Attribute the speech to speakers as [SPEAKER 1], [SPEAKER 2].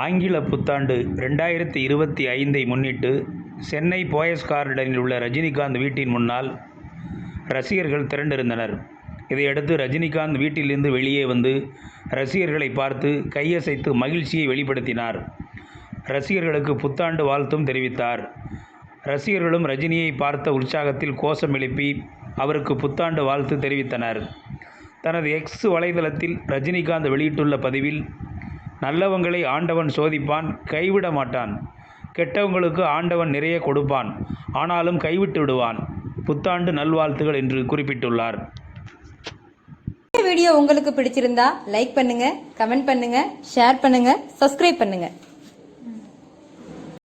[SPEAKER 1] ஆங்கில புத்தாண்டு ரெண்டாயிரத்தி இருபத்தி ஐந்தை முன்னிட்டு சென்னை போயஸ் கார்டனில் உள்ள ரஜினிகாந்த் வீட்டின் முன்னால் ரசிகர்கள் திரண்டிருந்தனர். இதையடுத்து ரஜினிகாந்த் வீட்டிலிருந்து வெளியே வந்து ரசிகர்களை பார்த்து கையசைத்து மகிழ்ச்சியை வெளிப்படுத்தினார். ரசிகர்களுக்கு புத்தாண்டு வாழ்த்தும் தெரிவித்தார். ரசிகர்களும் ரஜினியை பார்த்த உற்சாகத்தில் கோஷம் எழுப்பி அவருக்கு புத்தாண்டு வாழ்த்து தெரிவித்தனர். தனது எக்ஸ் வலைதளத்தில் ரஜினிகாந்த் வெளியிட்டுள்ள பதிவில் நல்லவங்களை ஆண்டவன் சோதிப்பான் கைவிட மாட்டான். கெட்டவங்களுக்கு ஆண்டவன் நிறைய கொடுப்பான் ஆனாலும் கைவிட்டு விடுவான். புத்தாண்டு நல்வாழ்த்துகள் என்று குறிப்பிட்டுள்ளார்.
[SPEAKER 2] இந்த வீடியோ உங்களுக்கு பிடிச்சிருந்தா லைக் பண்ணுங்க கமெண்ட் பண்ணுங்க ஷேர் பண்ணுங்க சப்ஸ்கிரைப் பண்ணுங்க.